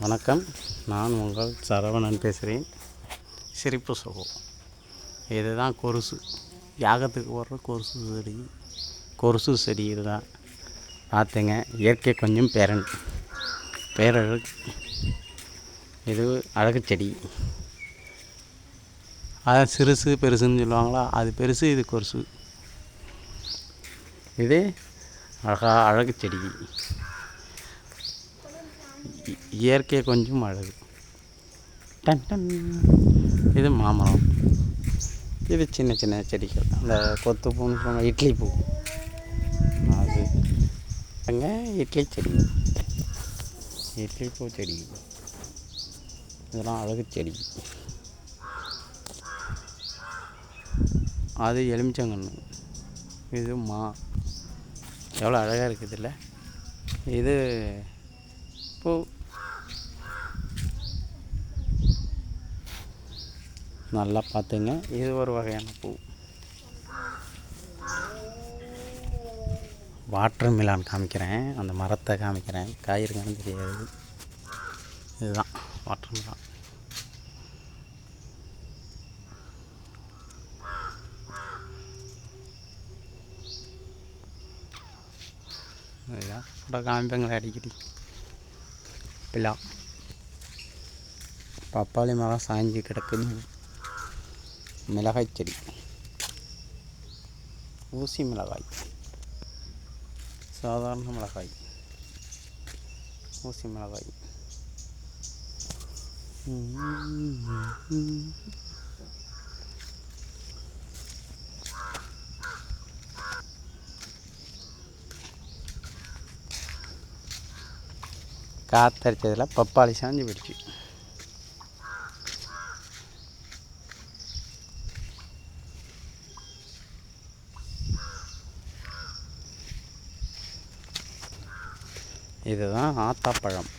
வணக்கம். நான் உங்கள் சரவணன் பேசுகிறேன். சிரிப்பு சுகம். இதுதான் கொருசு யாகத்துக்கு போடுற கொருசு செடி. கொருசு செடி இதுதான். பார்த்துங்க. இயற்கை கொஞ்சம் பேரன். பேரழகு. இது அழகு செடி. அதான் சிறுசு பெருசுன்னு சொல்லுவாங்களா? அது பெருசு இது கொருசு இது அழகா அழகு செடி. இயற்கை கொஞ்சம் அழகு. டன் டன். இது மாமரம். இது சின்ன சின்ன செடிகள். அந்த கொத்து பூன்னு சொல்லுவாங்க இட்லி பூ. அது. அங்கே இட்லி செடி. இட்லி பூ செடி. இதெல்லாம் அழகு செடி. அது எலுமிச்சங்கன்று. இது மா. எவ்வளோ அழகாக இருக்குதுல்ல? இது பூ நல்லா பார்த்துங்க. இது ஒரு வகையான பூ. வாட்டர் மிலான் காமிக்கிறேன். அந்த மரத்தை காமிக்கிறேன். காய் இருக்கான்னு தெரியாது. இதுதான் வாட்டர் மிலான். இதுதான் காமிப்பேங்களே அடிக்கடி. பிலா பப்பாளி மரம் சாய்ஞ்சு கிடக்குது. மிளகாய் செடி ஊசி மிளகாய். சாதாரண மிளகாய். ஊசி மிளகாய். காத்தரிச்சதில் பப்பாளி சாஞ்சு போயிடுச்சு. இதுதான் ஆத்தாப்பழம்.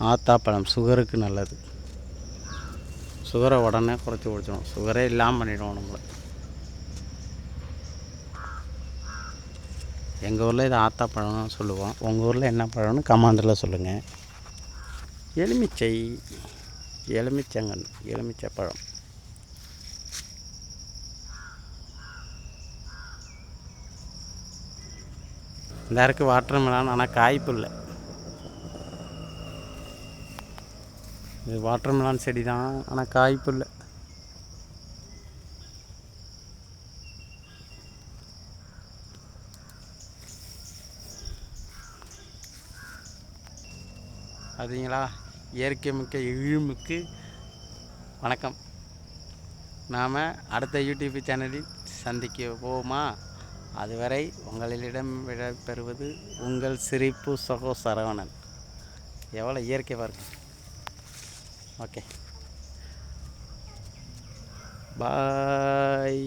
ஆத்தாப்பழம் சுகருக்கு நல்லது. சுகரை உடனே குறைச்சி குடிச்சிடும் சுகரே இல்லாமல் பண்ணிவிடுவோம் நம்மளை. எங்கள் ஊரில் இது ஆத்தாப்பழம்னு சொல்லுவோம். உங்கள் ஊரில் என்ன பழம்னு கமாந்தில் சொல்லுங்கள் எலுமிச்சை. எலுமிச்சங்கன். எலுமிச்சை பழம். இந்த இருக்கு வாட்டர் மிலான் ஆனால் காய்ப்பு இல்லை. இது வாட்டர் மிலான் செடி தான் ஆனால் காய்ப்பு இல்லை. அதுங்களா இயற்கை மிக்க இழிமிக்கு வணக்கம். நாம் அடுத்த யூடியூப் சேனலில் சந்திக்க போவோமா? அதுவரை உங்களிடம் விடைபெறுவது உங்கள் சிரிப்பு சகோ சரவணன். எவ்வளோ இயற்கை பாருங்க. Okay bye